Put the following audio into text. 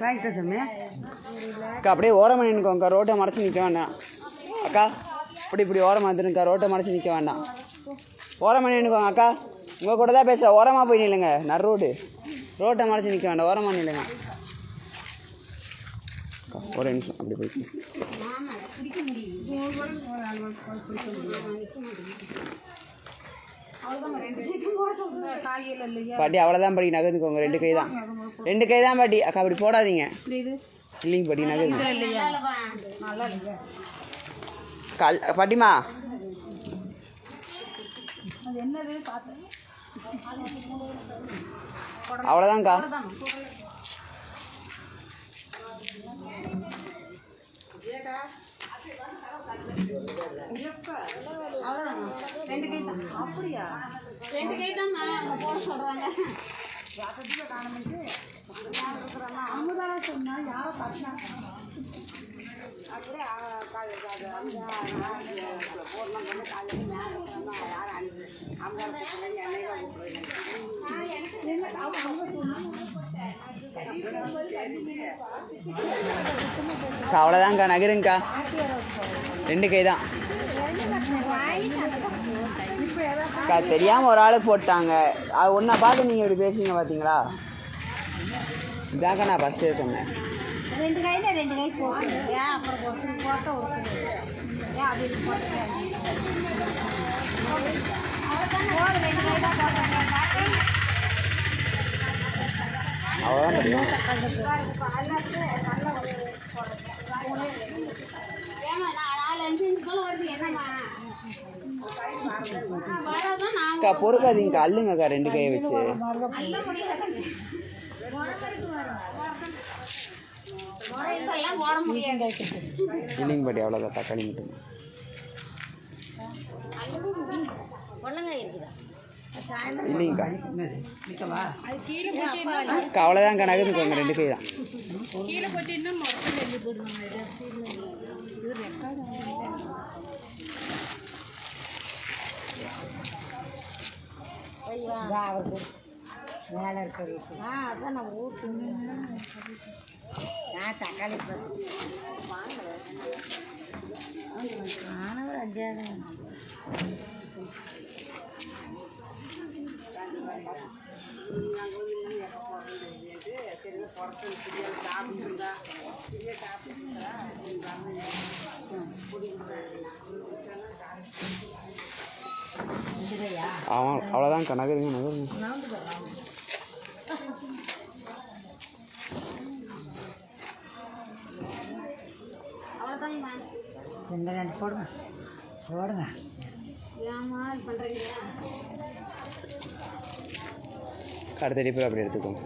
வாங்கிட்ட அக்கா அப்படியே ஓரமாக நின்றுக்கோங்க ரோட்டை மறைச்சி நிற்க வேண்டாம். அக்கா இப்படி இப்படி ஓரமாக இருந்துருக்கா ரோட்டை மறைச்சி நிற்க வேண்டாம். ஓரமாக நின்றுக்கோங்க அக்கா. உங்கள் கூட தான் பேசுகிறேன் ஓரமாக போய் நில்லுங்க. நர் ரோடு ரோட்டை மறைச்சி நிற்க வேண்டாம். ஓரமாக நில்லுங்க. ஒரு நிமிஷம். அப்படி போய். பாட்டி அவ்வளோதான் பாட்டி நகர்ந்துக்கோங்க ரெண்டு கை தான். ரெண்டு கை தான் பாட்டி. அக்கா அப்படி போடாதீங்க. இல்லைங்க பாட்டி நகருங்க கல் பாட்டிமா அவ்வளோதான்க்கா ரெண்டு கை தான் அப்படியா ரெண்டு கை தான் அங்கே போட சொல்கிறாங்க அமுதா சொன்னா யாரை தட்டினா அக்கா அவ்வளோதான்க்கா நகருங்கக்கா. ரெண்டு கை தான் அக்கா தெரியாமல் ஒரு ஆளுக்கு போட்டாங்க. அது ஒன்றை பார்த்து நீங்கள் இப்படி பேசுங்க பார்த்தீங்களா இதாக்கா நான் ஃபஸ்ட்டே சொன்னேன். ரெண்டு ரெண்டு கை போட்டு அப்புறம் ஏன் அப்படி போட்டு போடு ரெண்டு கை தான் போட்டாங்க அவ்வளோதான் தெரியும் ஏமா நான் நாலு அஞ்சு இன்ச்சு போல வருது என்னம்மா வரதான் நான் அக்கா பொறுக்காதீங்கக்கா அல்லுங்கக்கா ரெண்டு கையை வச்சு. இல்லைங்க பாட்டி அவ்வளோதான் தக்காளி மட்டும். இல்லைங்கக்கா அவ்வளோதான்க்கா நகர்ந்துக்கோங்க ரெண்டு கை தான். வேலை இருக்கிறது ஆ அதான் நான் ஊட்டு நான் தக்காளி மாணவர் அஞ்சாவது அவன் அவ்வளோதான்க்கா நகருங்க நகருங்க. ரெண்டு ரெண்டு போடுங்க. போடுங்க. அடுத்த டிப்பு அப்படி எடுத்துக்கோங்க.